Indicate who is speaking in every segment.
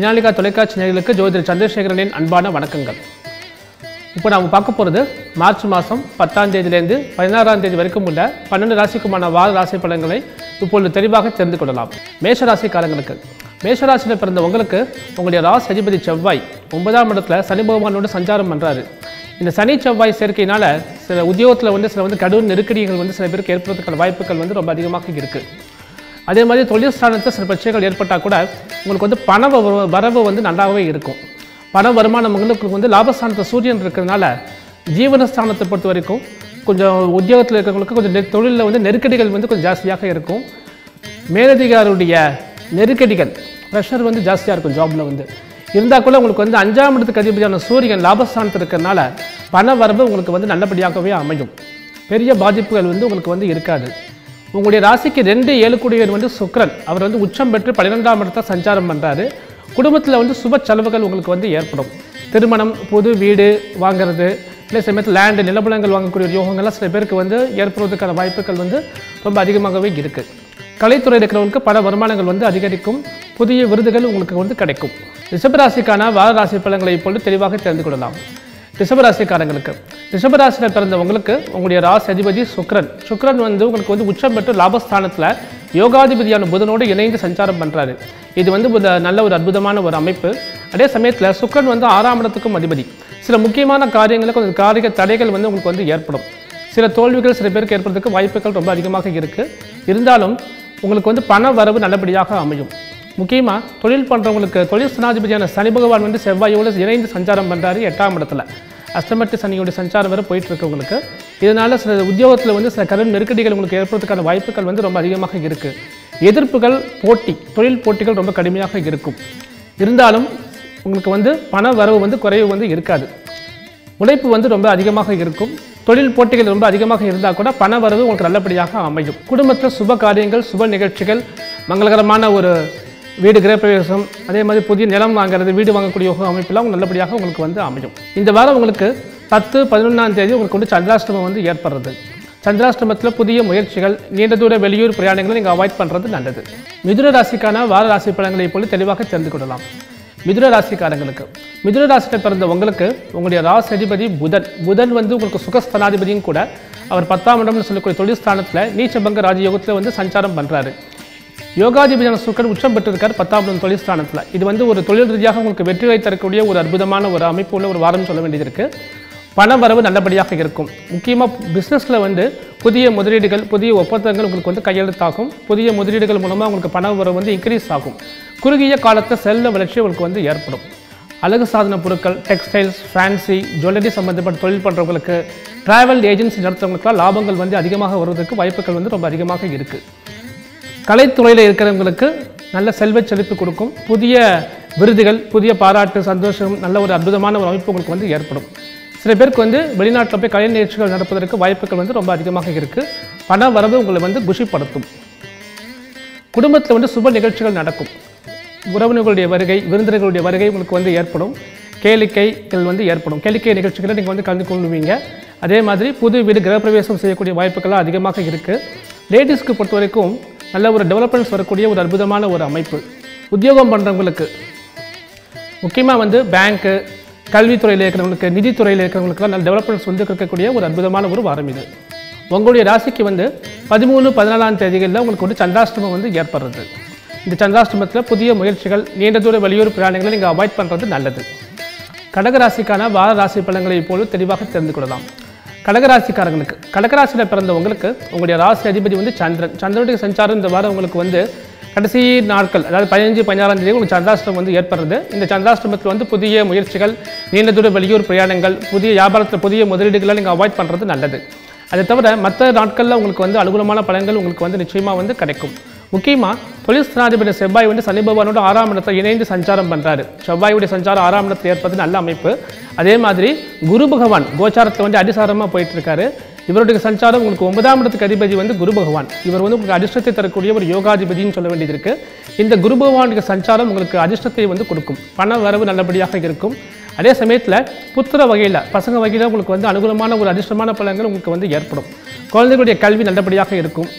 Speaker 1: இனாலிகா தொலைக்காட்சி நேர்களுக்கு ஜோதிடர் சந்திரசேகரனின் அன்பான வணக்கங்கள். இப்போ நாம் பார்க்க போகிறது மார்ச் மாதம் பத்தாம் தேதியிலேருந்து பதினாறாம் தேதி வரைக்கும் உள்ள பன்னெண்டு ராசிக்குமான வார ராசி பலன்களை இப்பொழுது தெளிவாக தெரிந்து கொள்ளலாம். மேஷ ராசிக்காரங்களுக்கு மேஷ ராசியில் பிறந்த உங்களுக்கு உங்களுடைய ராசி அதிபதி செவ்வாய் ஒன்பதாம் இடத்துல சனி பகவானோட சஞ்சாரம் பண்ணுறாரு இந்த சனி செவ்வாய் சேர்க்கையினால் சில உத்தியோகத்தில் வந்து சில வந்து கடும் நெருக்கடிகள் வந்து சில பேருக்கு ஏற்படுறதுக்கான வாய்ப்புகள் வந்து ரொம்ப அதிகமாக இருக்குது அதே மாதிரி தொழில் ஸ்தானத்தில் சில பிரச்சனைகள் ஏற்பட்டால் கூட உங்களுக்கு வந்து பண வரவு வந்து நல்லாவே இருக்கும். பண வருமானம் உங்களுக்கு வந்து லாபஸ்தானத்தை சூரியன் இருக்கிறதுனால ஜீவனஸ்தானத்தை பொறுத்த வரைக்கும் கொஞ்சம் உத்தியோகத்தில் இருக்கிறவங்களுக்கு கொஞ்சம் நெ- தொழிலில் வந்து நெருக்கடிகள் வந்து கொஞ்சம் ஜாஸ்தியாக இருக்கும். மேலதிகாரியுடைய நெருக்கடிகள் ப்ரெஷர் வந்து ஜாஸ்தியாக இருக்கும் ஜாபில் வந்து. இருந்தால் கூட உங்களுக்கு வந்து அஞ்சாம் இடத்துக்கு அதிபதியான சூரியன் லாபஸ்தானத்தில் இருக்கிறதுனால பண வரவு உங்களுக்கு வந்து நல்லபடியாகவே அமையும். பெரிய பாதிப்புகள் வந்து உங்களுக்கு வந்து இருக்காது. உங்களுடைய ராசிக்கு ரெண்டு ஏழுக்குடியர் வந்து சுக்கிரன். அவர் வந்து உச்சம் பெற்று பன்னிரெண்டாம் இடத்தை சஞ்சாரம் பண்ணுறாரு குடும்பத்தில் வந்து சுப செலவுகள் உங்களுக்கு வந்து ஏற்படும். திருமணம் புது வீடு வாங்குறது இல்லை சமயத்தில் லேண்டு நிலபலங்கள் வாங்கக்கூடிய யோகங்கள்லாம் சில பேருக்கு வந்து ஏற்படுவதற்கான வாய்ப்புகள் வந்து ரொம்ப அதிகமாகவே இருக்குது கலைத்துறையில் இருக்கிறவங்களுக்கு பல வருமானங்கள் வந்து அதிகரிக்கும். புதிய விருதுகள் உங்களுக்கு வந்து கிடைக்கும். ரிஷபராசிக்கான வார ராசி பலன்களை இப்பொழுது தெளிவாக தெரிந்து கொள்ளலாம். ரிஷபராசிக்காரங்களுக்கு ரிஷபராசியில் பிறந்தவங்களுக்கு உங்களுடைய ராசி அதிபதி சுக்ரன் சுக்ரன் வந்து உங்களுக்கு வந்து உச்சம் பெற்று லாபஸ்தானத்தில் யோகாதிபதியான புதனோடு இணைந்து சஞ்சாரம் பண்ணுறாரு இது வந்து நல்ல ஒரு அற்புதமான ஒரு அமைப்பு. அதே சமயத்தில் சுக்கிரன் வந்து ஆறாம் இடத்துக்கும் அதிபதி. சில முக்கியமான காரியங்களுக்கு கொஞ்சம் காரிய தடைகள் வந்து உங்களுக்கு வந்து ஏற்படும். சில தோல்விகள் சில பேருக்கு ஏற்படுறதுக்கு வாய்ப்புகள் ரொம்ப அதிகமாக இருக்குது இருந்தாலும் உங்களுக்கு வந்து பண வரவு நல்லபடியாக அமையும். முக்கியமாக தொழில் பண்ணுறவங்களுக்கு தொழில் சனாதிபதியான சனி பகவான் வந்து செவ்வாயோடு இணைந்து சஞ்சாரம் பண்ணுறாரு எட்டாம் இடத்துல. அஷ்டமத்து சனியோட சஞ்சாரம் வேறு போயிட்டு இருக்கவங்களுக்கு இதனால் சில உத்தியோகத்தில் வந்து சில கடன் நெருக்கடிகள் உங்களுக்கு ஏற்படுறதுக்கான வாய்ப்புகள் வந்து ரொம்ப அதிகமாக இருக்குது எதிர்ப்புகள் போட்டி தொழில் போட்டிகள் ரொம்ப கடுமையாக இருக்கும். இருந்தாலும் உங்களுக்கு வந்து பண வரவு வந்து குறைவு வந்து இருக்காது. உழைப்பு வந்து ரொம்ப அதிகமாக இருக்கும். தொழில் போட்டிகள் ரொம்ப அதிகமாக இருந்தால் கூட பண வரவு உங்களுக்கு நல்லபடியாக அமையும். குடும்பத்தில் சுப காரியங்கள் சுப நிகழ்ச்சிகள் மங்களகரமான ஒரு வீடு கிரகப்பிரவேசம் அதே மாதிரி புதிய நிலம் வாங்குறது வீடு வாங்கக்கூடிய யோக அமைப்பெல்லாம் நல்லபடியாக உங்களுக்கு வந்து அமையும். இந்த வாரம் உங்களுக்கு பத்து பதினொன்றாம் தேதி உங்களுக்கு வந்து சந்திராஷ்டமம் வந்து ஏற்படுறது. சந்திராஷ்டமத்தில் புதிய முயற்சிகள் நீண்ட தூர வெளியூர் பிரயாணங்களை நீங்கள் அவாய்ட் பண்ணுறது நல்லது. மிதுன ராசிக்கான வார ராசி பலன்களை போல தெளிவாக தெரிந்து கொள்ளலாம். மிதுன ராசிக்காரங்களுக்கு மிதுன ராசியில் பிறந்த உங்களுக்கு உங்களுடைய ராசி அதிபதி புதன். புதன் வந்து உங்களுக்கு சுகஸ்தானாதிபதியும் கூட அவர் பத்தாம் இடம்னு சொல்லக்கூடிய தொழில் ஸ்தானத்தில் நீச்சபங்க ராஜயோகத்தில் வந்து சஞ்சாரம் பண்ணுறாரு யோகாதிபதியான சுக்கரன் உச்சம் பெற்றிருக்கார் பத்தாம் இடம் தொழில் ஸ்தானத்தில். இது வந்து ஒரு தொழில் ரீதியாக உங்களுக்கு வெற்றிகளை தரக்கூடிய ஒரு அற்புதமான ஒரு அமைப்பு உள்ள ஒரு வாரம் சொல்ல வேண்டியது இருக்குது பண வரவு நல்லபடியாக இருக்கும். முக்கியமாக பிஸ்னஸில் வந்து புதிய முதலீடுகள் புதிய ஒப்பந்தங்கள் உங்களுக்கு வந்து கையெழுத்தாகும். புதிய முதலீடுகள் மூலமாக உங்களுக்கு பண வரவு வந்து இன்க்ரீஸ் ஆகும். குறுகிய காலத்தில் செல்ல வளர்ச்சி உங்களுக்கு வந்து ஏற்படும். அழகு சாதன பொருட்கள் டெக்ஸ்டைல்ஸ் ஃபேன்சி ஜுவல்லரி சம்மந்தப்பட்ட தொழில் பண்ணுறவங்களுக்கு ட்ராவல் ஏஜென்சி நடத்துறவங்களுக்குலாம் லாபங்கள் வந்து அதிகமாக வருவதற்கு வாய்ப்புகள் வந்து ரொம்ப அதிகமாக இருக்குது கலைத்துறையில் இருக்கிறவங்களுக்கு நல்ல செல்வச் செழிப்பு கொடுக்கும். புதிய விருதுகள் புதிய பாராட்டு சந்தோஷம் நல்ல ஒரு அற்புதமான ஒரு அமைப்பு உங்களுக்கு வந்து ஏற்படும். சில பேருக்கு வந்து வெளிநாட்டில் போய் கலை நிகழ்ச்சிகள் நடப்பதற்கு வாய்ப்புகள் வந்து ரொம்ப அதிகமாக இருக்குது பண வரவு உங்களை வந்து குஷிப்படுத்தும். குடும்பத்தில் வந்து சுப நிகழ்ச்சிகள் நடக்கும். உறவினர்களுடைய வருகை விருந்தினர்களுடைய வருகை உங்களுக்கு வந்து ஏற்படும். கேளிக்கைகள் வந்து ஏற்படும். கேளிக்கை நிகழ்ச்சிகளை நீங்கள் வந்து கலந்து கொள்வீங்க. அதே மாதிரி புது வீடு கிரகப்பிரவேசம் செய்யக்கூடிய வாய்ப்புகள்லாம் அதிகமாக இருக்குது லேடிஸ்க்கு பொறுத்த வரைக்கும் நல்ல ஒரு டெவலப்மெண்ட்ஸ் வரக்கூடிய ஒரு அற்புதமான ஒரு அமைப்பு. உத்தியோகம் பண்ணுறவங்களுக்கு முக்கியமாக வந்து பேங்க்கு கல்வித்துறையில் இருக்கிறவங்களுக்கு நிதித்துறையில் இருக்கிறவங்களுக்குலாம் நல்ல டெவலப்மெண்ட்ஸ் வந்து இருக்கக்கூடிய ஒரு அற்புதமான ஒரு வாரம் இது. உங்களுடைய ராசிக்கு வந்து பதிமூணு பதினாலாம் தேதிகளில் உங்களுக்கு வந்து சந்திராஷ்டமம் வந்து ஏற்படுறது. இந்த சந்திராஷ்டமத்தில் புதிய முயற்சிகள் நீண்ட தூர வெளியூர் பிரயாணங்களை நீங்கள் அவாய்ட் பண்ணுறது நல்லது. கடகராசிக்கான வார ராசி பலன்களை இப்போது தெளிவாக தெரிந்து கொள்ளலாம். கடகராசிக்காரங்களுக்கு கடகராசியில் பிறந்தவங்களுக்கு உங்களுடைய ராசி அதிபதி வந்து சந்திரன். சந்திரனுடைய சஞ்சாரம் இந்த வாரம் உங்களுக்கு வந்து கடைசி நாட்கள் அதாவது பதினஞ்சு பதினாறாம் தேதி உங்களுக்கு சந்திராஷ்டிரம் வந்து ஏற்படுறது. இந்த சந்திராஷ்டிரமத்தில் வந்து புதிய முயற்சிகள் நீண்ட தூர வெளியூர் பிரயாணங்கள் புதிய வியாபாரத்தில் புதிய முதலீடுகளை நீங்கள் அவாய்ட் பண்ணுறது நல்லது. அதை தவிர மற்ற நாட்களில் உங்களுக்கு வந்து அனுகூலமான பலன்கள் உங்களுக்கு வந்து நிச்சயமாக வந்து கிடைக்கும். முக்கியமாக தொழில் ஸ்தானாதிபதி செவ்வாய் வந்து சனி பகவானோட ஆறாம் இடத்தை இணைந்து சஞ்சாரம் பண்ணுறாரு செவ்வாயுடைய சஞ்சாரம் ஆறாம் இடத்தில் ஏற்பது நல்ல அமைப்பு. அதே மாதிரி குரு பகவான் கோச்சாரத்தில் வந்து அடிசாரமாக போயிட்டு இருக்காரு இவருடைய சஞ்சாரம் உங்களுக்கு ஒன்பதாம் இடத்துக்கு அதிபதி வந்து குரு பகவான். இவர் வந்து உங்களுக்கு அதிர்ஷ்டத்தை தரக்கூடிய ஒரு யோகாதிபதின்னு சொல்ல வேண்டியது இருக்கு. இந்த குரு பகவானுடைய சஞ்சாரம் உங்களுக்கு அதிர்ஷ்டத்தை வந்து கொடுக்கும். பண வரவு நல்லபடியாக இருக்கும். அதே சமயத்தில் புத்திர வகையில் பசங்க வகையில் உங்களுக்கு வந்து அனுகூலமான ஒரு அதிர்ஷ்டமான பலன்கள் உங்களுக்கு வந்து ஏற்படும். குழந்தைகளுடைய கல்வி நல்லபடியாக இருக்கும்.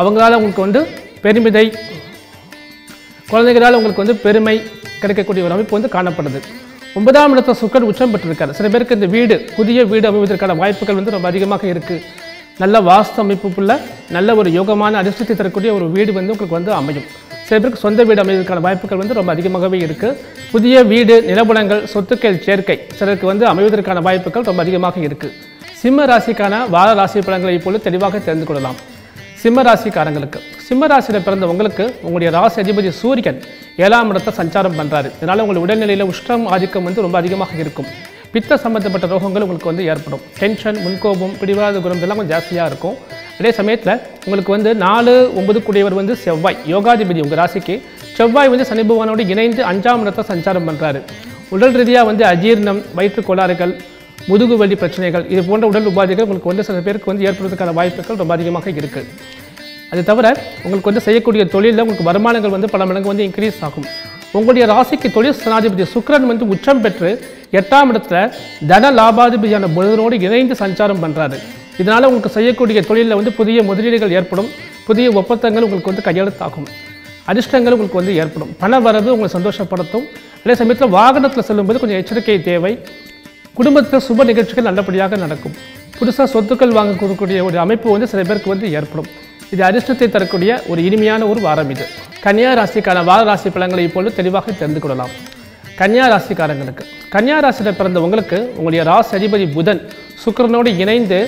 Speaker 1: அவங்களால உங்களுக்கு வந்து பெருமிதை. குழந்தைகளால் உங்களுக்கு வந்து பெருமை கிடைக்கக்கூடிய ஒரு அமைப்பு வந்து காணப்படுது. ஒன்பதாம் இடத்த சுக்கர் உச்சம் பெற்றிருக்காரு. சில பேருக்கு இந்த வீடு புதிய வீடு அமைவதற்கான வாய்ப்புகள் வந்து ரொம்ப அதிகமாக இருக்குது நல்ல வாஸ்து அமைப்புக்குள்ள நல்ல ஒரு யோகமான அதிர்ஷ்டத்தை தரக்கூடிய ஒரு வீடு வந்து உங்களுக்கு வந்து அமையும். சில பேருக்கு சொந்த வீடு அமைவதற்கான வாய்ப்புகள் வந்து ரொம்ப அதிகமாகவே இருக்குது புதிய வீடு நிலபுணங்கள் சொத்துக்கள் சேர்க்கை சிலருக்கு வந்து அமைவதற்கான வாய்ப்புகள் ரொம்ப அதிகமாக இருக்குது சிம்ம ராசிக்கான வார ராசி பலன்களை இப்பொழுது தெளிவாக தெரிந்து கொள்ளலாம். சிம்ம ராசிக்காரங்களுக்கு. சிம்மராசியில் பிறந்த உங்களுக்கு உங்களுடைய ராசி அதிபதி சூரியன் ஏழாம் இடத்தை சஞ்சாரம் பண்ணுறாரு இதனால் உங்கள் உடல்நிலையில் உஷ்ணம் ஆதிக்கம் வந்து ரொம்ப அதிகமாக இருக்கும். பித்த சம்பந்தப்பட்ட ரோகங்கள் உங்களுக்கு வந்து ஏற்படும். டென்ஷன் முன்கோபம் பிடிவாத குணம் இதெல்லாம் கொஞ்சம் ஜாஸ்தியாக இருக்கும். அதே சமயத்தில் உங்களுக்கு வந்து நாலு ஒன்பது கூடியவர் வந்து செவ்வாய் யோகாதிபதி உங்கள் ராசிக்கு. செவ்வாய் வந்து சனி பகவானோடு இணைந்து அஞ்சாம் இடத்தை சஞ்சாரம் பண்ணுறாரு உடல் ரீதியாக வந்து அஜீர்ணம் வயிற்று கோளாறுகள் முதுகு வலி பிரச்சனைகள் இது போன்ற உடல் உபாதைகள் உங்களுக்கு வந்து சில பேருக்கு வந்து ஏற்படுவதற்கான வாய்ப்புகள் ரொம்ப அதிகமாக இருக்குது அது தவிர உங்களுக்கு வந்து செய்யக்கூடிய தொழிலில் உங்களுக்கு வருமானங்கள் வந்து பல மடங்கு வந்து இன்க்ரீஸ் ஆகும். உங்களுடைய ராசிக்கு தொழில் சனாதிபதி சுக்ரன் வந்து உச்சம் பெற்று எட்டாம் இடத்துல தன லாபாதிபதியான புதனோடு இணைந்து சஞ்சாரம் பண்ணுறாரு இதனால் உங்களுக்கு செய்யக்கூடிய தொழிலில் வந்து புதிய முதலீடுகள் ஏற்படும். புதிய ஒப்பந்தங்கள் உங்களுக்கு வந்து கையெழுத்தாகும். அதிர்ஷ்டங்கள் உங்களுக்கு வந்து ஏற்படும். பண வரவு உங்களை சந்தோஷப்படுத்தும். அதே சமயத்தில் வாகனத்தில் செல்லும்போது கொஞ்சம் எச்சரிக்கை தேவை. குடும்பத்தில் சுப நிகழ்ச்சிகள் நல்லபடியாக நடக்கும். புதுசாக சொத்துக்கள் வாங்கக்கூடிய ஒரு அமைப்பு வந்து சில பேருக்கு வந்து ஏற்படும். இது அதிர்ஷ்டத்தை தரக்கூடிய ஒரு இனிமையான ஒரு வாரம் இது. கன்னியா ராசிக்கான வார ராசி பலன்களை இப்பொழுது தெளிவாக தெரிந்து கொள்ளலாம். கன்னியா ராசிக்காரங்களுக்கு கன்னியா ராசியில் பிறந்த உங்களுக்கு உங்களுடைய ராசி அதிபதி புதன் சுக்கிரனோடு இணைந்து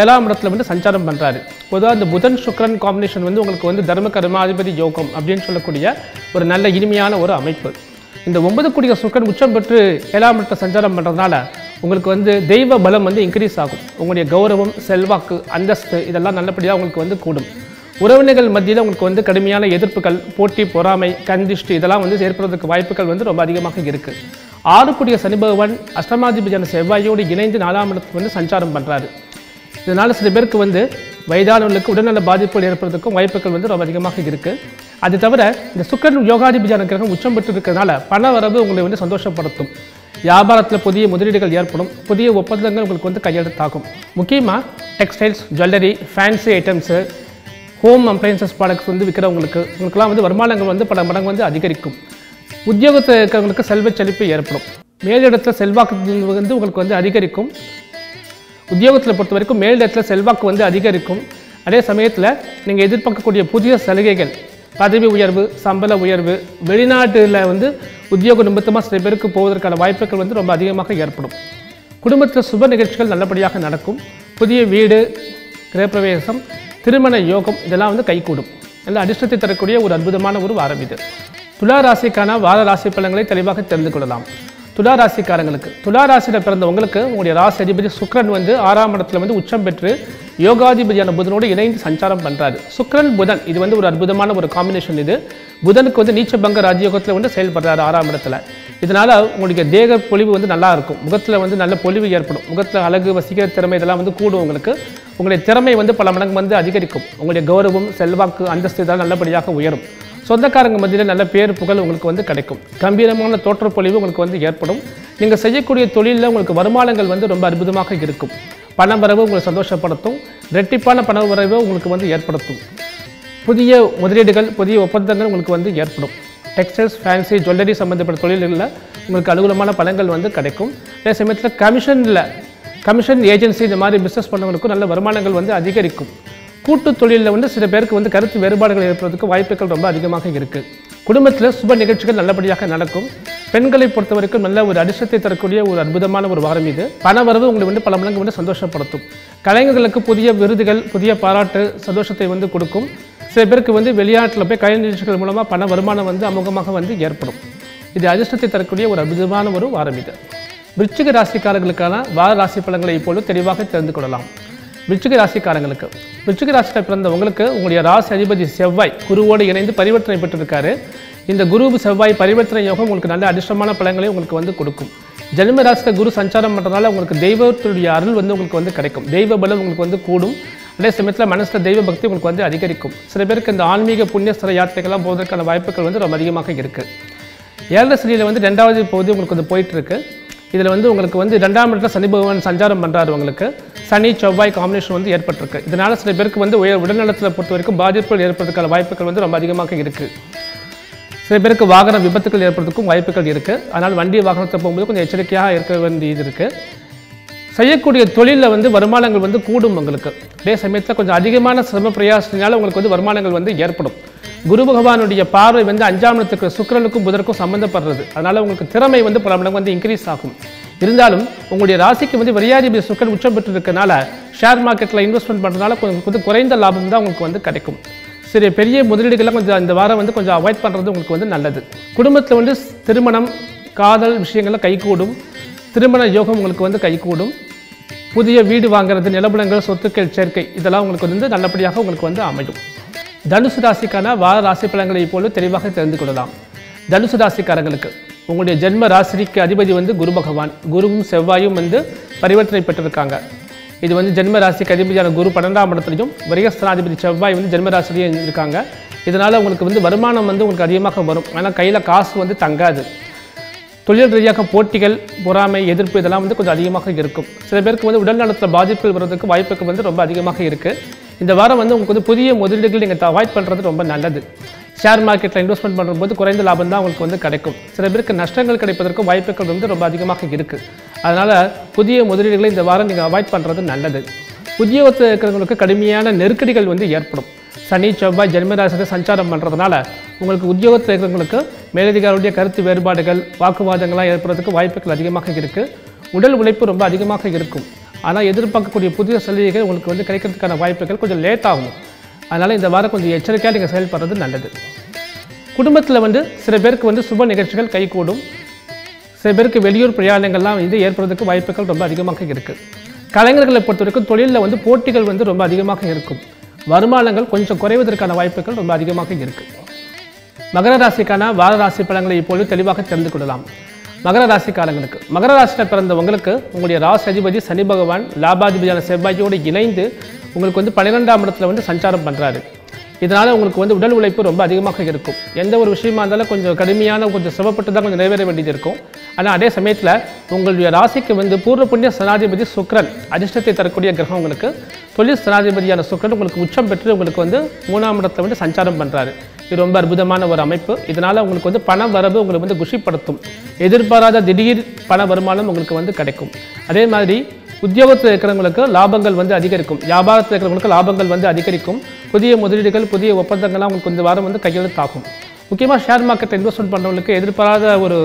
Speaker 1: ஏழாம் இடத்துல வந்து சஞ்சாரம் பண்ணுறாரு பொதுவாக அந்த புதன் சுக்கரன் காம்பினேஷன் வந்து உங்களுக்கு வந்து தர்ம கர்மாதிபதி யோகம் அப்படின்னு சொல்லக்கூடிய ஒரு நல்ல இனிமையான ஒரு அமைப்பு. இந்த ஒன்பது கூடிய சுக்கரன் உச்சம் பெற்று ஏழாம் இடத்தை சஞ்சாரம் பண்ணுறதுனால உங்களுக்கு வந்து தெய்வ பலம் வந்து இன்க்ரீஸ் ஆகும். உங்களுடைய கௌரவம் செல்வாக்கு அந்தஸ்து இதெல்லாம் நல்லபடியாக உங்களுக்கு வந்து கூடும். உறவினர்கள் மத்தியில் உங்களுக்கு வந்து கடுமையான எதிர்ப்புகள் போட்டி பொறாமை கந்திஷ்டி இதெல்லாம் வந்து ஏற்படுவதற்கு வாய்ப்புகள் வந்து ரொம்ப அதிகமாக இருக்குது ஆறுக்குடிய சனி பகவான் அஷ்டமாதிபதியான செவ்வாயோடு இணைந்து நாலாம் இடத்துக்கு வந்து சஞ்சாரம் பண்ணுறாரு இதனால் சில பேருக்கு வந்து வயதானவர்களுக்கு உடல்நல பாதிப்புகள் ஏற்படுறதுக்கும் வாய்ப்புகள் வந்து ரொம்ப அதிகமாக இருக்குது அது தவிர இந்த சுக்கரன் யோகாதிபதியான கிரகம் உச்சம் பெற்று இருக்கிறதுனால பண வரவு உங்களை வந்து சந்தோஷப்படுத்தும். வியாபாரத்தில் புதிய முதலீடுகள் ஏற்படும் புதிய ஒப்பந்தங்கள் உங்களுக்கு வந்து கையெழுத்தாகும். முக்கியமாக textiles jewellery fancy items home appliances products வந்து விற்கிறவங்களுக்கு உங்களுக்குலாம் வந்து வருமானங்கள் வந்து பல மடங்கு வந்து அதிகரிக்கும். உத்தியோகத்தில் இருக்கிறவங்களுக்கு செல்வச் செழிப்பு ஏற்படும். மேலிடத்தில் செல்வாக்கு வந்து உங்களுக்கு வந்து அதிகரிக்கும். உத்தியோகத்தில் பொறுத்த வரைக்கும் மேலிடத்தில் செல்வாக்கு வந்து அதிகரிக்கும். அதே சமயத்தில் நீங்கள் எதிர்பார்க்கக்கூடிய புதிய சலுகைகள் பதவி உயர்வு சம்பள உயர்வு வெளிநாட்டில் வந்து உத்தியோக நிமித்தமாக சில பேருக்கு போவதற்கான வாய்ப்புகள் வந்து ரொம்ப அதிகமாக ஏற்படும். குடும்பத்தில் சுப நிகழ்ச்சிகள் நல்லபடியாக நடக்கும். புதிய வீடு கிரகப்பிரவேசம் திருமண யோகம் இதெல்லாம் வந்து கைகூடும். நல்ல அதிர்ஷ்டத்தை தரக்கூடிய ஒரு அற்புதமான ஒரு வாரம் இது. துலா ராசிக்கான வார ராசி பலன்களை தெளிவாக தெரிந்து கொள்ளலாம். துலா ராசிக்காரங்களுக்கு துலா ராசியில் பிறந்த உங்களுக்கு உங்களுடைய ராசி அதிபதி சுக்ரன் வந்து ஆறாம் இடத்துல வந்து உச்சம் பெற்று யோகாதிபதியான புதனோடு இணைந்து சஞ்சாரம் பண்ணுறாரு சுக்ரன் புதன் இது வந்து ஒரு அற்புதமான ஒரு காம்பினேஷன் இது. புதனுக்கு வந்து நீச்சபங்க ராஜயோகத்தில் வந்து செயல்படுறாரு ஆறாம் இடத்துல. இதனால் உங்களுடைய தேக பொலிவு வந்து நல்லா இருக்கும். முகத்தில் வந்து நல்ல பொலிவு ஏற்படும். முகத்தில் அழகு வசிக்கிற திறமை இதெல்லாம் வந்து கூடும் உங்களுக்கு. உங்களுடைய திறமை வந்து பல மடங்கு வந்து அதிகரிக்கும். உங்களுடைய கௌரவம் செல்வாக்கு அந்தஸ்து இதெல்லாம் நல்லபடியாக உயரும். சொந்தக்காரங்க மத்தியில் நல்ல பேர் புகழ் உங்களுக்கு வந்து கிடைக்கும். கம்பீரமான தோற்றப்பொழிவு உங்களுக்கு வந்து ஏற்படும். நீங்கள் செய்யக்கூடிய தொழிலில் உங்களுக்கு வருமானங்கள் வந்து ரொம்ப அற்புதமாக இருக்கும். பண வரவு உங்களை சந்தோஷப்படுத்தும். ரெட்டிப்பான பண வரவு உங்களுக்கு வந்து ஏற்படுத்தும். புதிய முதலீடுகள் புதிய ஒப்பந்தங்கள் உங்களுக்கு வந்து ஏற்படும். டெக்ஸ்டைல்ஸ் ஃபேன்சி ஜுவல்லரி சம்மந்தப்பட்ட தொழில்களில் உங்களுக்கு அனுகூலமான பலங்கள் வந்து கிடைக்கும். அதே சமயத்தில் கமிஷனில் கமிஷன் ஏஜென்சி இந்த மாதிரி பிஸ்னஸ் பண்ணவங்களுக்கும் நல்ல வருமானங்கள் வந்து அதிகரிக்கும். கூட்டு தொழிலில் வந்து சில பேருக்கு வந்து கருத்து வேறுபாடுகள் ஏற்படுறதுக்கு வாய்ப்புகள் ரொம்ப அதிகமாக இருக்குது குடும்பத்தில் சுப நிகழ்ச்சிகள் நல்லபடியாக நடக்கும். பெண்களை பொறுத்த வரைக்கும் நல்ல ஒரு அதிர்ஷ்டத்தை தரக்கூடிய ஒரு அற்புதமான ஒரு வாரம் இது. பண வரவு உங்களை வந்து பல மடங்கு வந்து சந்தோஷப்படுத்தும். கலைஞர்களுக்கு புதிய விருதுகள் புதிய பாராட்டு சந்தோஷத்தை வந்து கொடுக்கும். சில பேருக்கு வந்து வெளிநாட்டில் போய் கலை நிகழ்ச்சிகள் மூலமாக பண வருமானம் வந்து அமோகமாக வந்து ஏற்படும். இது அதிர்ஷ்டத்தை தரக்கூடிய ஒரு அற்புதமான ஒரு வாரம் இது. விருச்சிக ராசிக்காரர்களுக்கான வார ராசி பலன்களை இப்பொழுது தெளிவாக தெரிந்து கொள்ளலாம். விருச்சிக ராசிக்காரங்களுக்கு. விருச்சிக ராசியில் பிறந்த உங்களுக்கு உங்களுடைய ராசி அதிபதி செவ்வாய் குருவோடு இணைந்து பரிவர்த்தனை பெற்றிருக்காரு. இந்த குரு செவ்வாய் பரிவர்த்தனை யோகம் உங்களுக்கு நல்ல அதிர்ஷ்டமான பலன்களை உங்களுக்கு வந்து கொடுக்கும். ஜென்ம ராசியில் குரு சஞ்சாரம் பண்ணுறதுனால உங்களுக்கு தெய்வத்துடைய அருள் வந்து உங்களுக்கு வந்து கிடைக்கும். தெய்வ பலம் உங்களுக்கு வந்து கூடும். அதே சமயத்தில் மனசில் தெய்வ பக்தி உங்களுக்கு வந்து அதிகரிக்கும். சில பேருக்கு இந்த ஆன்மீக புண்ணியஸ்தல யாத்திரைகள்லாம் போவதற்கான வாய்ப்புகள் வந்து ரொம்ப அதிகமாக இருக்குது ஏழரை சனியில் வந்து ரெண்டாவது பகுதி உங்களுக்கு வந்து போயிட்டுருக்கு இதில் வந்து உங்களுக்கு வந்து ரெண்டாம் இடத்துல சனி பகவான் சஞ்சாரம் பண்ணுறாரு உங்களுக்கு. சனி செவ்வாய் காம்பினேஷன் வந்து ஏற்பட்டிருக்கு. இதனால் சில பேருக்கு வந்து உயர் உடல்நலத்தில் பொறுத்த வரைக்கும் பாதிப்புகள் ஏற்படுறதுக்கான வாய்ப்புகள் வந்து ரொம்ப அதிகமாக இருக்குது சில பேருக்கு வாகன விபத்துகள் ஏற்படுறதுக்கும் வாய்ப்புகள் இருக்குது அதனால் வண்டி வாகனத்தை போகும்போது கொஞ்சம் எச்சரிக்கையாக இருக்க வேண்டியது இருக்குது செய்யக்கூடிய தொழிலில் வந்து வருமானங்கள் வந்து கூடும் உங்களுக்கு. அதே சமயத்தில் கொஞ்சம் அதிகமான சிரம பிரயாசத்தினால உங்களுக்கு வந்து வருமானங்கள் வந்து ஏற்படும். குரு பகவானுடைய பார்வை வந்து அஞ்சாம் இடத்துக்கு சுக்கிரனுக்கும் புதருக்கும் சம்மந்தப்படுறது அதனால் உங்களுக்கு திறமை வந்து பல மடங்கு வந்து இன்க்ரீஸ் ஆகும். இருந்தாலும் உங்களுடைய ராசிக்கு வந்து விரையாதிபதி சுக்கரன் உச்சம் பெற்று இருக்கனால ஷேர் மார்க்கெட்டில் இன்வெஸ்ட்மெண்ட் பண்ணுறதுனால கொஞ்சம் குறைந்த லாபம் தான் உங்களுக்கு வந்து கிடைக்கும். சரி பெரிய முதலீடுகளை கொஞ்சம் இந்த வாரம் வந்து கொஞ்சம் அவாய்ட் பண்ணுறது உங்களுக்கு வந்து நல்லது. குடும்பத்தில் வந்து திருமணம் காதல் விஷயங்கள்லாம் கைகூடும். திருமண யோகம் உங்களுக்கு வந்து கைகூடும். புதிய வீடு வாங்குறது நிலபுலங்கள் சொத்துக்கள் சேர்க்கை இதெல்லாம் உங்களுக்கு வந்து நல்லபடியாக உங்களுக்கு வந்து அமையும். தனுசு ராசிக்கான வார ராசி பலன்களை இப்போது தெளிவாக தெரிந்து கொள்ளலாம். தனுசு ராசிக்காரர்களுக்கு உங்களுடைய ஜென்ம ராசிக்கு அதிபதி வந்து குரு பகவான். குருவும் செவ்வாயும் வந்து பரிவர்த்தனை பெற்றிருக்காங்க. இது வந்து ஜென்ம ராசிக்கு அதிபதியான குரு பன்னெண்டாம் இடத்துலையும் விரயஸ்தனாதிபதி செவ்வாய் வந்து ஜென்ம ராசிலையும் இருக்காங்க. இதனால் உங்களுக்கு வந்து வருமானம் வந்து உங்களுக்கு அதிகமாக வரும். ஆனால் கையில் காசு வந்து தங்காது. தொழில் ரீதியாக போட்டிகள் பொறாமை எதிர்ப்பு இதெல்லாம் வந்து கொஞ்சம் அதிகமாக இருக்கும். சில பேருக்கு வந்து உடல் நலத்தில் பாதிப்புகள் வர்றதுக்கு வாய்ப்புகள் வந்து ரொம்ப அதிகமாக இருக்குது இந்த வாரம் வந்து உங்களுக்கு வந்து புதிய முதலீடுகள் நீங்கள் அவாய்ட் பண்ணுறது ரொம்ப நல்லது. ஷேர் மார்க்கெட்டில் இன்வெஸ்ட்மெண்ட் பண்ணும்போது குறைந்த லாபம் தான் உங்களுக்கு வந்து கிடைக்கும். சில பேருக்கு நஷ்டங்கள் கிடைப்பதற்கும் வாய்ப்புகள் வந்து ரொம்ப அதிகமாக இருக்குது அதனால் புதிய முதலீடுகளை இந்த வாரம் நீங்கள் அவாய்ட் பண்ணுறது நல்லது. உத்தியோகத்தில் இருக்கிறவங்களுக்கு கடுமையான நெருக்கடிகள் வந்து ஏற்படும். சனி செவ்வாய் ஜென்மராசத்தை சஞ்சாரம் பண்ணுறதுனால உங்களுக்கு உத்தியோகத்தில் இருக்கிறவங்களுக்கு மேலதிகாரியுடைய கருத்து வேறுபாடுகள் வாக்குவாதங்கள்லாம் ஏற்படுறதுக்கு வாய்ப்புகள் அதிகமாக இருக்குது உடல் உழைப்பு ரொம்ப அதிகமாக இருக்கும். ஆனால் எதிர்பார்க்கக்கூடிய புதிய சலுகைகள் உங்களுக்கு வந்து கிடைக்கிறதுக்கான வாய்ப்புகள் கொஞ்சம் லேட் ஆகும். அதனால் இந்த வாரம் கொஞ்சம் எச்சரிக்கையாக நீங்கள் செயல்படுறது நல்லது. குடும்பத்தில் வந்து சில பேருக்கு வந்து சுப நிகழ்ச்சிகள் கைகூடும். சில பேருக்கு வெளியூர் பிரயாணங்கள்லாம் வந்து ஏற்படுறதுக்கு வாய்ப்புகள் ரொம்ப அதிகமாக இருக்குது கலைஞர்களை பொறுத்த வரைக்கும் தொழிலில் வந்து போட்டிகள் வந்து ரொம்ப அதிகமாக இருக்கும். வருமானங்கள் கொஞ்சம் குறைவதற்கான வாய்ப்புகள் ரொம்ப அதிகமாக இருக்குது மகர ராசிக்கான வார ராசி பலன்களை இப்பொழுது தெளிவாக தெரிந்து கொள்ளலாம். மகர ராசிக்காரங்களுக்கு மகர ராசியில் பிறந்த உங்களுக்கு உங்களுடைய ராசி அதிபதி சனி பகவான் லாபாதிபதியான செவ்வாயோடு இணைந்து உங்களுக்கு வந்து பன்னிரெண்டாம் இடத்துல வந்து சஞ்சாரம் பண்ணுறாரு இதனால் உங்களுக்கு வந்து உடல் உழைப்பு ரொம்ப அதிகமாக இருக்கும். எந்த ஒரு விஷயமா இருந்தாலும் கொஞ்சம் கடுமையான கொஞ்சம் சிரமப்பட்டு தான் கொஞ்சம் நிறைவேற வேண்டியது இருக்கும். ஆனால் அதே சமயத்தில் உங்களுடைய ராசிக்கு வந்து பூர்வ புண்ணிய சனாதிபதி சுக்ரன் அதிர்ஷ்டத்தை தரக்கூடிய கிரகம் உங்களுக்கு. தொழில் சனாதிபதியான சுக்ரன் உங்களுக்கு உச்சம் பெற்று உங்களுக்கு வந்து மூணாம் இடத்தை வந்து சஞ்சாரம் பண்ணுறாரு இது ரொம்ப அற்புதமான ஒரு அமைப்பு. இதனால் உங்களுக்கு வந்து பண வரவு உங்களுக்கு வந்து குஷிப்படுத்தும். எதிர்பாராத திடீர் பண வருமானம் உங்களுக்கு வந்து கிடைக்கும். அதே மாதிரி உத்தியோகத்தில் இருக்கிறவங்களுக்கு லாபங்கள் வந்து அதிகரிக்கும். வியாபாரத்தில் இருக்கிறவங்களுக்கு லாபங்கள் வந்து அதிகரிக்கும். புதிய முதலீடுகள் புதிய ஒப்பந்தங்கள்லாம் உங்களுக்கு இந்த வாரம் வந்து கையெழுத்தாகும் முக்கியமாக ஷேர் மார்க்கெட் இன்வெஸ்ட்மெண்ட் பண்ணுறவங்களுக்கு எதிர்பாராத ஒரு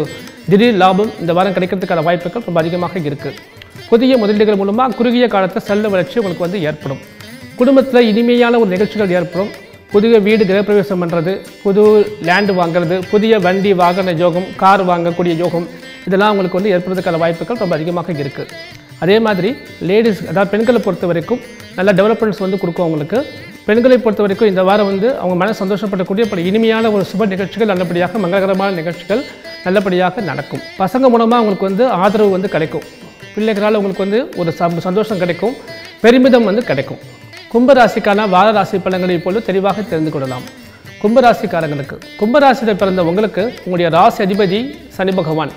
Speaker 1: திடீர் லாபம் இந்த வாரம் கிடைக்கிறதுக்கான வாய்ப்புகள் ரொம்ப அதிகமாக இருக்குது புதிய முதலீடுகள் மூலமாக குறுகிய காலத்தில் செல்ல வளர்ச்சி உங்களுக்கு வந்து ஏற்படும். குடும்பத்தில் இனிமையான ஒரு நிகழ்ச்சிகள் ஏற்படும். புதிய வீடு கிரகப்பிரவேசம் பண்ணுறது புது லேண்டு வாங்குறது புதிய வண்டி வாகன யோகம் கார் வாங்கக்கூடிய யோகம் இதெல்லாம் உங்களுக்கு வந்து ஏற்படுறதுக்கான வாய்ப்புகள் ரொம்ப அதிகமாக இருக்குது அதே மாதிரி லேடிஸ் அதாவது பெண்களை பொறுத்த வரைக்கும் நல்ல டெவலப்மெண்ட்ஸ் வந்து கொடுக்கும் அவங்களுக்கு. பெண்களை பொறுத்த வரைக்கும் இந்த வாரம் வந்து அவங்க மன சந்தோஷப்படக்கூடிய பல இனிமையான ஒரு சுப நிகழ்ச்சிகள் நல்லபடியாக மங்களகரமான நிகழ்ச்சிகள் நல்லபடியாக நடக்கும். பசங்க மூலமாக அவங்களுக்கு வந்து ஆதரவு வந்து கிடைக்கும். பிள்ளைகளால் உங்களுக்கு வந்து ஒரு சந்தோஷம் கிடைக்கும். பெருமிதம் வந்து கிடைக்கும். கும்பராசிக்கான வார ராசி பலன்களை இப்பொழுது தெளிவாக தெரிந்து கொள்ளலாம். கும்பராசிக்காரங்களுக்கு கும்பராசியில் பிறந்த உங்களுக்கு உங்களுடைய ராசி அதிபதி சனி பகவான்.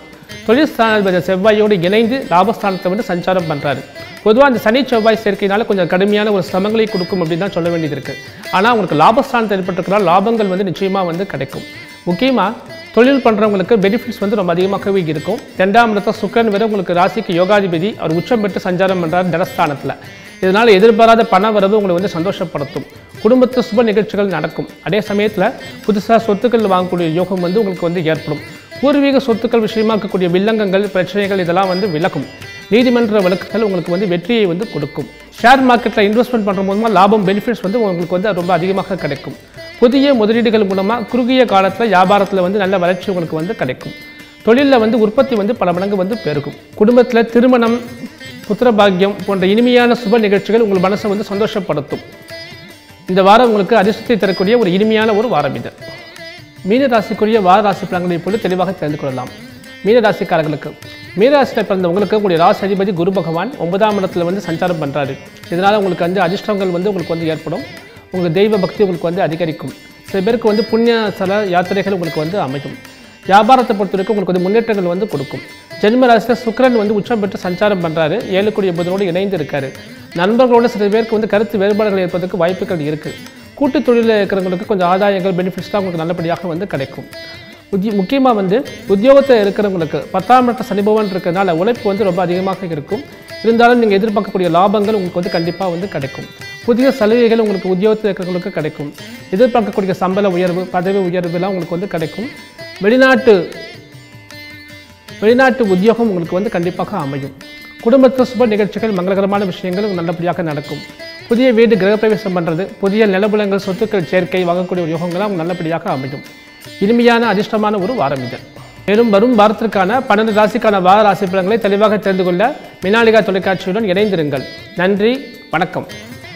Speaker 1: தொழில் ஸ்தானாதிபதி செவ்வாயோடு இணைந்து லாபஸ்தானத்தை வந்து சஞ்சாரம் பண்ணுறாரு பொதுவாக அந்த சனி செவ்வாய் சேர்க்கையினால கொஞ்சம் கடுமையான ஒரு சிரமங்களை கொடுக்கும் அப்படின்னு தான் சொல்ல வேண்டியது இருக்குது ஆனால் உங்களுக்கு லாபஸ்தானத்தை ஏற்பட்டிருக்கிறால் லாபங்கள் வந்து நிச்சயமாக வந்து கிடைக்கும். முக்கியமாக தொழில் பண்ணுறவங்களுக்கு பெனிஃபிட்ஸ் வந்து ரொம்ப அதிகமாகவே இருக்கும். ரெண்டாம் இடத்த சுக்கரன் வேற உங்களுக்கு ராசிக்கு யோகாதிபதி அவர் உச்சம் பெற்று சஞ்சாரம் பண்ணுறார் தனஸ்தானத்தில். இதனால் எதிர்பாராத பண வரவு உங்களை வந்து சந்தோஷப்படுத்தும். குடும்பத்தில் சுப நிகழ்ச்சிகள் நடக்கும். அதே சமயத்தில் புதுசாக சொத்துக்கள் வாங்கக்கூடிய யோகம் வந்து உங்களுக்கு வந்து ஏற்படும். பூர்வீக சொத்துக்கள் விஷயமாக்கக்கூடிய வில்லங்கங்கள் பிரச்சனைகள் இதெல்லாம் வந்து விலகும். நீதிமன்ற வழக்குகள் உங்களுக்கு வந்து வெற்றியை வந்து கொடுக்கும். ஷேர் மார்க்கெட்டில் இன்வெஸ்ட்மெண்ட் பண்ணுற மூலமாக லாபம் பெனிஃபிட்ஸ் வந்து உங்களுக்கு வந்து ரொம்ப அதிகமாக கிடைக்கும். புதிய முதலீடுகள் மூலமாக குறுகிய காலத்தில் வியாபாரத்தில் வந்து நல்ல வளர்ச்சி உங்களுக்கு வந்து கிடைக்கும். தொழிலில் வந்து உற்பத்தி வந்து பல மடங்கு வந்து பெருகும். குடும்பத்தில் திருமணம் புத்திரபாகியம் போன்ற இனிமையான சுப நிகழ்ச்சிகள் உங்கள் மனசை வந்து சந்தோஷப்படுத்தும். இந்த வாரம் உங்களுக்கு அதிர்ஷ்டத்தை தரக்கூடிய ஒரு இனிமையான ஒரு வாரம் இது. மீன ராசிக்குரிய வார ராசி பலன்களை இப்பொழுது தெளிவாக தெரிந்து கொள்ளலாம். மீன ராசிக்காரர்களுக்கு பிறந்த உங்களுக்கு உங்களுடைய ராசி அதிபதி குரு பகவான் ஒன்பதாம் இடத்துல வந்து சஞ்சாரம் பண்ணுறாரு இதனால் உங்களுக்கு வந்து அதிர்ஷ்டங்கள் வந்து உங்களுக்கு வந்து ஏற்படும். உங்கள் தெய்வ பக்தி உங்களுக்கு வந்து அதிகரிக்கும். சில பேருக்கு வந்து புண்ணிய ஸ்தல யாத்திரைகள் உங்களுக்கு வந்து அமையும். வியாபாரத்தை பொறுத்தவரைக்கும் உங்களுக்கு வந்து முன்னேற்றங்கள் வந்து கொடுக்கும். ஜென்ம ராசியில் சுக்கிரன் வந்து உச்சம் பெற்று சஞ்சாரம் பண்ணுறாரு ஏழுக்குடிய புதனோடு இணைந்து இருக்காரு. நண்பர்களோட சில பேருக்கு வந்து கருத்து வேறுபாடுகள் ஏற்பதற்கு வாய்ப்புகள் இருக்குது கூட்டு தொழிலில் இருக்கிறவங்களுக்கு கொஞ்சம் ஆதாயங்கள் பெனிஃபிட்ஸ் தான் உங்களுக்கு நல்லபடியாக வந்து கிடைக்கும். உத்ய முக்கியமாக வந்து உத்தியோகத்தில் இருக்கிறவங்களுக்கு பத்தாம் இடத்த சனிபவன் இருக்கிறதுனால உழைப்பு வந்து ரொம்ப அதிகமாக இருக்கும். இருந்தாலும் நீங்கள் எதிர்பார்க்கக்கூடிய லாபங்கள் உங்களுக்கு வந்து கண்டிப்பாக வந்து கிடைக்கும். புதிய சலுகைகள் உங்களுக்கு உத்தியோகத்தில் இருக்கிறவங்களுக்கு கிடைக்கும். எதிர்பார்க்கக்கூடிய சம்பள உயர்வு பதவி உயர்வுலாம் உங்களுக்கு வந்து கிடைக்கும். வெளிநாட்டு வெளிநாட்டு உத்தியோகம் உங்களுக்கு வந்து கண்டிப்பாக அமையும். குடும்பத்தில் சுப நிகழ்ச்சிகள் மங்களகரமான விஷயங்கள் நல்லபடியாக நடக்கும். புதிய வீடு கிரகப்பிரவேசம் பண்ணுறது புதிய நிலபுலங்கள் சொத்துக்கள் சேர்க்கை வாங்கக்கூடிய ஒரு யோகங்களாக நல்லபடியாக அமையும். இனிமையான அதிர்ஷ்டமான ஒரு வாரம் இது. மேலும் வரும் வாரத்திற்கான பன்னெண்டு ராசிக்கான வார ராசி பலன்களை தெளிவாக தெரிந்து கொள்ள மினாலிகா தொலைக்காட்சியுடன் இணைந்திருங்கள். நன்றி வணக்கம்.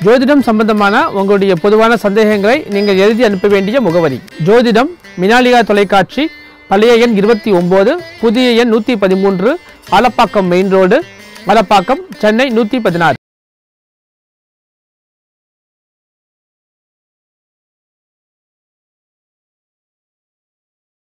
Speaker 1: ஜோதிடம் சம்பந்தமான உங்களுடைய பொதுவான சந்தேகங்களை நீங்கள் எழுதி அனுப்ப வேண்டிய முகவரி. ஜோதிடம் மினாலிகா தொலைக்காட்சி பழைய எண் இருபத்தி ஒம்பது புதிய எண் நூற்றி பதிமூன்று ஆலப்பாக்கம் மெயின் ரோடு மலப்பாக்கம் சென்னை நூற்றி பதினாறு.